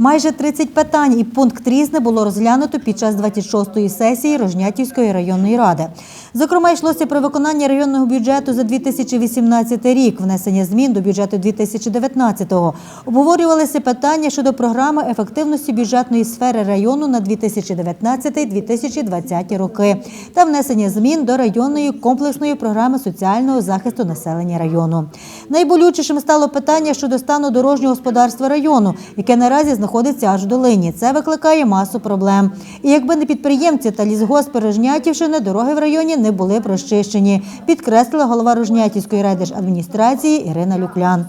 Майже 30 питань і пункт різне було розглянуто під час 26-ї сесії Рожнятівської районної ради. Зокрема, йшлося про виконання районного бюджету за 2018 рік, внесення змін до бюджету 2019-го. Обговорювалися питання щодо програми ефективності бюджетної сфери району на 2019-2020 роки та внесення змін до районної комплексної програми соціального захисту населення району. Найболючішим стало питання щодо стану дорожнього господарства району, яке наразі знаходиться аж в долині. Це викликає масу проблем. І якби не підприємці та лісгоспи Рожнятівщини, дороги в районі не були прочищені, підкреслила голова Рожнятівської райдержадміністрації Ірина Люклян.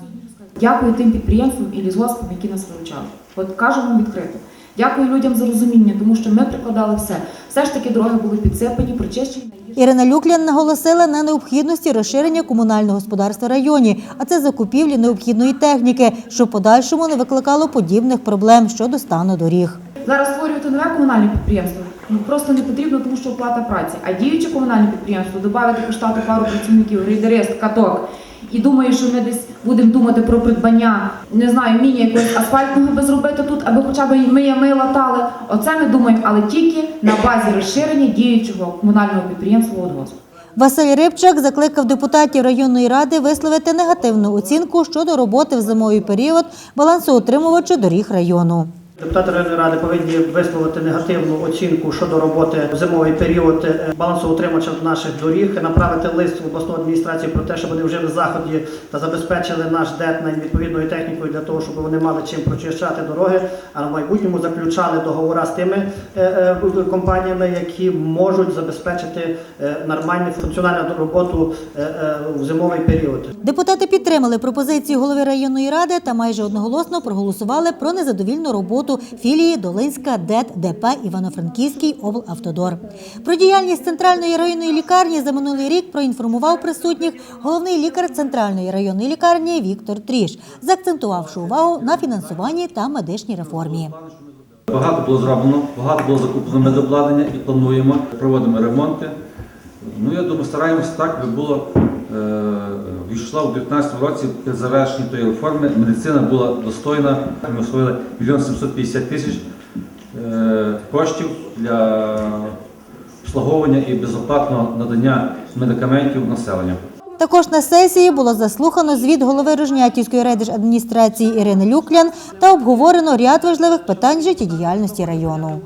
Дякую тим підприємствам і лісгоспам, які нас виручали. От кажу вам відкрито. Дякую людям за розуміння, тому що ми прикладали все. Все ж таки дороги були підсипані, прочищені. Ірина Люклян наголосила на необхідності розширення комунального господарства в районі, а це закупівлі необхідної техніки, що в подальшому не викликало подібних проблем щодо стану доріг. Зараз створювати нове комунальне підприємство ну, просто не потрібно, тому що оплата праці. А діюче комунальне підприємство додати по штату пару працівників, грейдерист, каток. І думаю, що ми десь будемо думати про придбання, не знаю, міні якогось асфальтного би зробити тут, аби хоча б ми, ми латали. Оце ми думаємо, але тільки на базі розширення діючого комунального підприємства «Водгосп». Василь Рибчак закликав депутатів районної ради висловити негативну оцінку щодо роботи в зимовий період балансоутримувача доріг району. Депутати районної ради повинні висловити негативну оцінку щодо роботи в зимовий період е, балансоутримувача наших доріг, направити лист в обласну адміністрацію про те, щоб вони вжили заходи та забезпечили наш ДЕТ відповідною технікою для того, щоб вони мали чим прочищати дороги, а в майбутньому заключали договори з тими е, е, компаніями, які можуть забезпечити нормальну функціональну роботу в зимовий період. Депутати підтримали пропозицію голови районної ради та майже одноголосно проголосували про незадовільну роботу філії Долинська ДЕТ ДП Івано-Франківський облавтодор. Про діяльність центральної районної лікарні за минулий рік проінформував присутніх головний лікар центральної районної лікарні Віктор Тріш, заакцентувавши увагу на фінансуванні та медичній реформі. Багато було зроблено, багато було закуплено медобладнання і плануємо, проводимо ремонти. Ну, я думаю, стараємося так, аби було війшла у 2019 році при завершенні тої реформи. Медицина була достойна. Ми освоїли 1 750 тисяч е, коштів для обслуговування і безоплатного надання медикаментів населенню. Також на сесії було заслухано звіт голови Рожнятівської райдержадміністрації Ірини Люклян та обговорено ряд важливих питань життєдіяльності району.